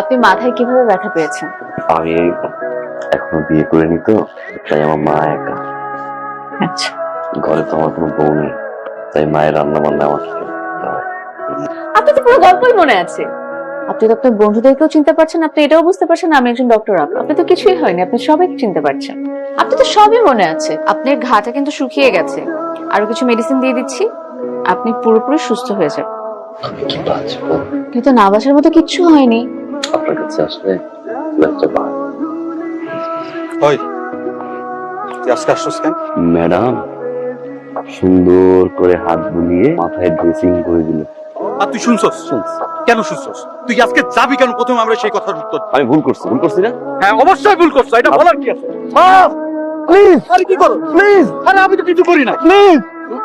আপনি মাথায় কীভাবে ব্যথা পেয়েছেন? আমি এখনও বিয়ে করিনি তো তাই আমার মা একা। আচ্ছা। ঘরে তো আমার কোনো বউ নেই তাই মায়ের রান্না বান্না আমাকে হয়। তো পুরো গল্পই মনে আছে। আপনি তো আপনার বন্ধুদেরকেও চিনতে পারছেন আপনি এটাও বুঝতে পারছেন আমি একজন ডক্টর আপনি আপনি তো কিছুই হয়নি আপনি সবাই চিনতে পারছেন। আপনি তো সবই মনে আছে আপনার ঘাটা কিন্তু শুকিয়ে গেছে। আরও কিছু মেডিসিন দিয়ে দিচ্ছি আপনি পুরোপুরি সুস্থ হয়ে যাবেন। আমি কি বাঁচবো? কিন্তু না বাঁচার মতো কিচ্ছু হয়নি। আপনার কাছে আসলে লজ্জা পাই ওই তুই আজকে আসছিস কেন? ম্যাডাম সুন্দর করে হাত বুলিয়ে মাথায় ড্রেসিং করে দিল। আর তুই শুনছস? কেন শুনছস? তুই আজকে যাবি কেন? প্রথমে আমরা সেই কথার উত্তর আমি ভুল করছি ভুল করছি না? হ্যাঁ অবশ্যই ভুল করছ এটা বলার কি আছে? প্লিজ আরে কি করো? প্লিজ আরে আমি তো কিছু করি না। প্লিজ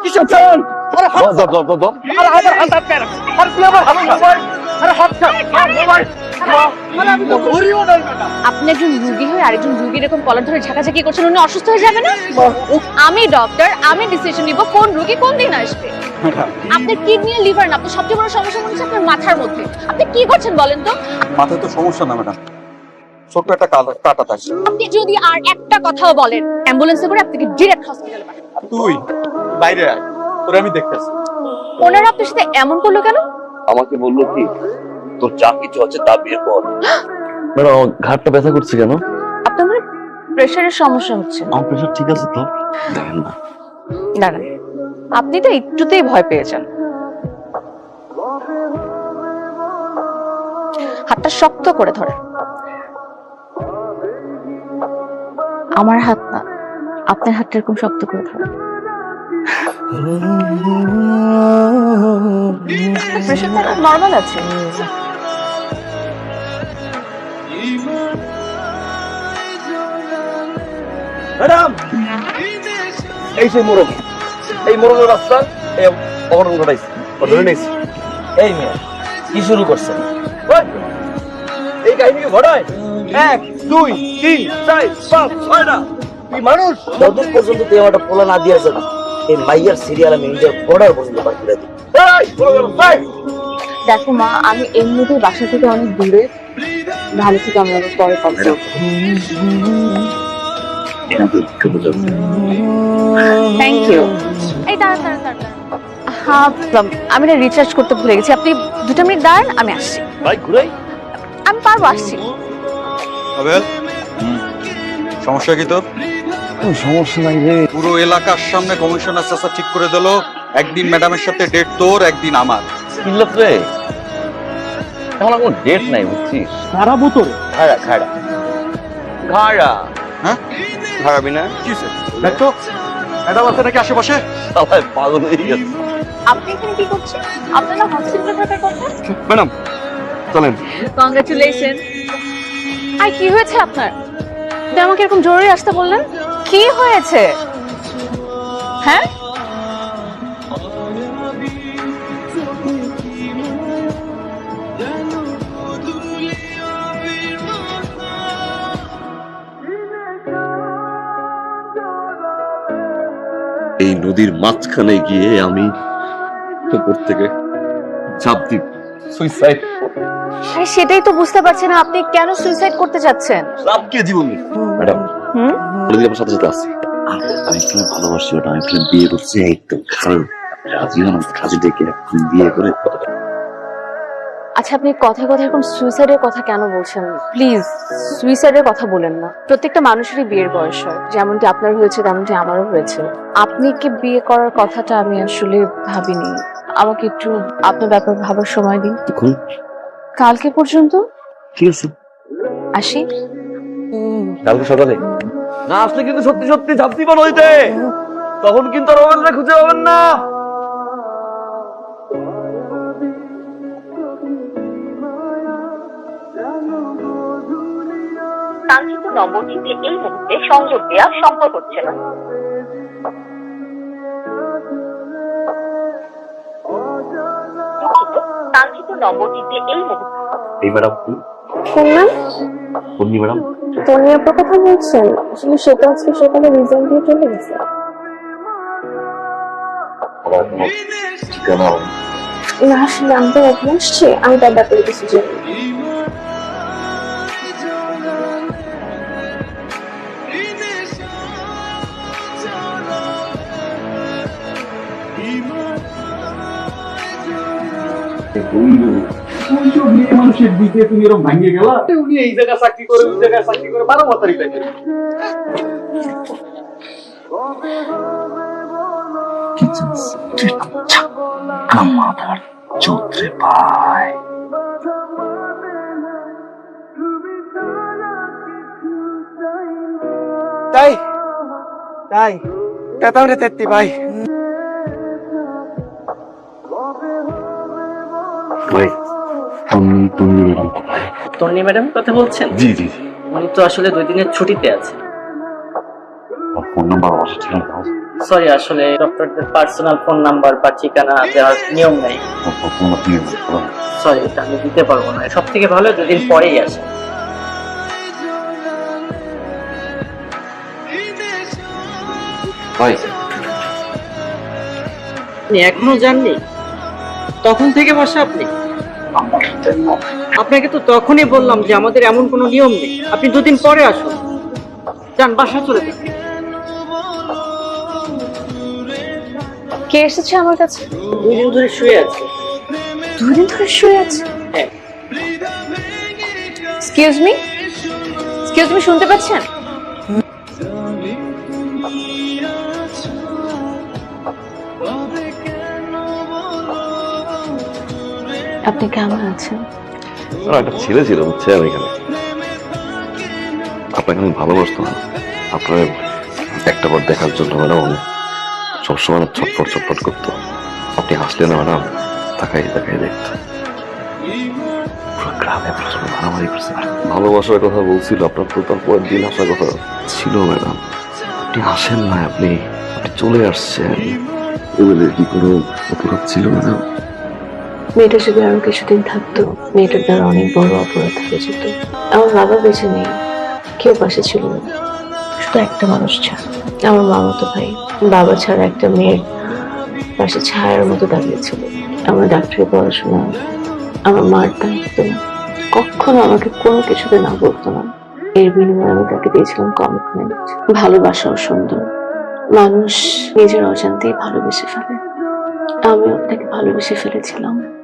কিসের চান আরে হাত দম, দম, দম, দম। আরে আমার হাত হাত কেন আরে তুই আমার হাত মোবাইল আরে হাত ছাড়। মোবাইল আমি তো ধরিও না এটা আপনি একজন রুগী হয়ে আরেকজন রুগীর এরকম কলার ধরে ঝাঁকাঝাঁকি করছেন উনি অসুস্থ হয়ে যাবে না? আমি ডক্টর আমি ডিসিশন নিব কোন রুগী কোন দিন আসবে। আপনার কিডনি লিভার না আপনার সবচেয়ে বড় সমস্যা মনে হচ্ছে আপনার মাথার মধ্যে। আপনি কি করছেন বলেন তো? মাথায় তো সমস্যা না ম্যাডাম। ছোট্ট একটা কাটা থাকে আপনি যদি আর একটা কথাও বলেন অ্যাম্বুলেন্সে করে আপনাকে ডিরেক্ট হসপিটালে পাঠাবো তুই বাইরে আয়। তোরে আমি দেখতেছি ওনারা আপনার সাথে এমন করল কেন? আমাকে বলল কি তোর যা কিছু আছে তা পর ম্যাডাম ঘাটটা ব্যথা করছে কেন? আপনার মানে প্রেশারের সমস্যা হচ্ছে। আমার প্রেশার ঠিক আছে তো? দেখেন না। না না আপনি তো একটুতেই ভয় পেয়েছেন হাতটা শক্ত করে ধরে আমার হাত না আপনার হাতটা এরকম শক্ত করে ধরে প্রেশারটা নর্মাল আছে। ম্যাডাম! এই সেই মোরগ। এই মোরগের রাস্তা এই অঘটন ঘটাইছে ধরে নিয়েছি এই মেয়ে কি শুরু করছেন ওই, এই কাহিনী কি ঘটায়? এক দুই তিন চার পাঁচ ছয়টা। তুই মানুষ? যতদূর পর্যন্ত তুই আমার পোলা না দিয়েছে না। এই মাইয়ার সিরিয়াল আমি বর্ডার পর্যন্ত পার করে দিই। দেখো মা আমি এমনিতেই বাসা থেকে অনেক দূরে। ভালো থেকে আমরা পরে থ্যাংক ইউ এই। হ্যাঁ আমি না রিচার্জ করতে ভুলে গেছি। আপনি দুটো মিনিট দাঁড়ান আমি আসছি। ভাই ঘুরাই। আমি পারব আসছি। সমস্যা কি তোর? সমস্যা নাই রে। পুরো এলাকার সামনে কমিশনার চাচা ঠিক করে দিল একদিন ম্যাডামের সাথে ডেট তোর একদিন আমার। কিল্লত রে? এখন কোনো ডেট নাই বুঝছিস? সারা বোতল খাড়া খাড়া। খাড়া? হ্যাঁ? খাড়াবি না? কি? দেখ তো। ম্যাডাম আছে নাকি আশেপাশে? সবাই পাগল হয়ে গেছে। আপনি এখানে কি করছেন? আপনার না হসপিটালে থাকার কথা? ম্যাডাম চলেন। কংগ্রেচুলেশন আর কি হয়েছে আপনার? আপনি আমাকে এরকম জরুরি আসতে বললেন? কি হয়েছে? হ্যাঁ? এই নদীর মাঝখানে গিয়ে আমি উপর থেকে ঝাঁপ দিব সুইসাইড সেটাই তো বুঝতে পারছি না আপনি কেন সুইসাইড করতে চাচ্ছেন কে জীবন ম্যাডাম হুম? বলে আমার সাথে সাথে আমি ভালোবাসি ওটা আমি বিয়ে করছি এই তো কারণ কাজে ডেকে এখন বিয়ে করে আচ্ছা আপনি কথায় কথায় এরকম সুইসাইডের কথা কেন বলছেন? প্লিজ সুইসাইডের কথা বলেন না। প্রত্যেকটা মানুষেরই বিয়ের বয়স হয় যেমনটি আপনার হয়েছে তেমনটি আমারও হয়েছে। আপনি কি বিয়ে করার কথাটা আমি আসলে ভাবিনি। আমাকে একটু আপনার ব্যাপার ভাবার সময় দিন। এখন কালকে পর্যন্ত? ঠিক আছে। আসি। কালকে সকালে? না আসলে কিন্তু সত্যি সত্যি ঝাঁপ দিবা নদীতে। তখন কিন্তু আর খুঁজে পাবেন না। কাঙ্ক্ষিত নম্বরটিতে এই মুহূর্তে সংযোগ দেওয়া সম্ভব হচ্ছে না। কাঙ্ক্ষিত নম্বরটিতে এই মুহূর্তে এই ম্যাডাম কোন পূর্ণি ম্যাডাম? তনিয়া আপনার কথা বলছেন আসলে সেটা আজকে সকালে রিজাইন দিয়ে চলে গেছে। না আসলে আমি তো এখন আসছি আমি তার ব্যাপারে কিছু জানি বন্ধু ওইসব মেয়ে মানুষের দিকে তুমি এরকম ভাঙিয়ে গেলা? উনি এই জায়গায় চাকরি করে ওই জায়গায় চাকরি করে বারো মাতারি তাই মাথার চৌত্রে তাই তাই পেতাম রে তেত্তি ভাই। ম্যাডাম তন্নি ম্যাডাম কথা বলছেন? জি জি। জি উনি তো আসলে দুই দিনের ছুটিতে আছে ফোন নাম্বার অবশ্য ছিল না। সরি আসলে ডক্টরদের পার্সোনাল ফোন নাম্বার বা ঠিকানা দেওয়ার নিয়ম নেই। সরি আমি দিতে পারব না। সব থেকে ভালো দুদিন পরেই আসে। ভাই। আপনি এখনও যাননি? তখন থেকে বসে আপনি? আপনাকে তো তখনই বললাম যে আমাদের এমন কোনো নিয়ম নেই। আপনি দুদিন পরে আসুন। যান বাসা চলে যান। কে এসেছে আমার কাছে? দুই দিন ধরে শুয়ে আছে। দুই দিন ধরে শুয়ে আছে? এক্সকিউজ মি এক্সকিউজ মি শুনতে পাচ্ছেন? আপনি কেমন আছেন? আমার একটা ছেলে ছিল, বুঝছেন এখানে। আপনাকে আমি ভালোবাসতাম। আপনার একটা বার দেখার জন্য ম্যাডাম, আমি সবসময় ছটফট ছটফট করতো। আপনি হাসলে না ম্যাডাম তাকাই তাকাই দেখতো। গ্রামে প্রচণ্ড মারামারি ভালোবাসার কথা বলছিল, আপনার তো তারপরের দিন আসার কথা ছিল ম্যাডাম। আপনি আসেন না আপনি আপনি চলে আসছেন। ওগুলো কি কোনো অপরাধ ছিল ম্যাডাম? মেয়েটা যদি আরও কিছুদিন থাকতো মেয়েটার দ্বারা অনেক বড় অপরাধ হয়ে যেত আমার বাবা বেঁচে নেই কেউ পাশে ছিল না। শুধু একটা মানুষ ছাড়া। আমার মামাতো ভাই বাবা ছাড়া একটা মেয়ের পাশে ছায়ার মতো দাঁড়িয়েছিল আমার ডাক্তারি পড়াশোনা আমার মার দায়িত্ব। কখনো আমাকে কোনো কিছুতে না বলতো না। এর বিনিময়ে আমি তাকে দিয়েছিলাম কমিটমেন্ট। ভালোবাসাও সুন্দর। মানুষ নিজের অজান্তেই ভালোবেসে ফেলে। আমিও আপনাকে ভালোবেসে ফেলেছিলাম।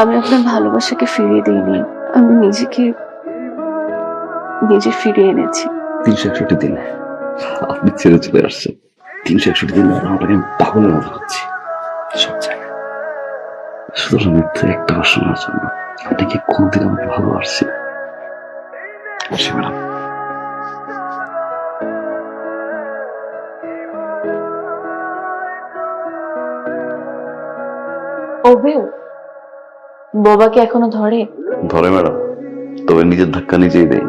আমি আপনার ভালোবাসাকে ফিরিয়ে দিইনি। আমি নিজেকে নিজে ফিরিয়ে এনেছি। তিনশো একষট্টি দিন আপনি ছেড়ে চলে আসছেন। তিনশো একষট্টি দিন আপনাকে আমি পাগলের মতো হচ্ছি সব জায়গায় শুধু মিথ্যে একটা জন্য আপনি কি কোনদিন আমাকে ভালোবাসছেন? আসি ম্যাডাম। ওবেও বাবাকে এখনও ধরে? ধরে ম্যাডাম তবে নিজের ধাক্কা নিজেই দেয়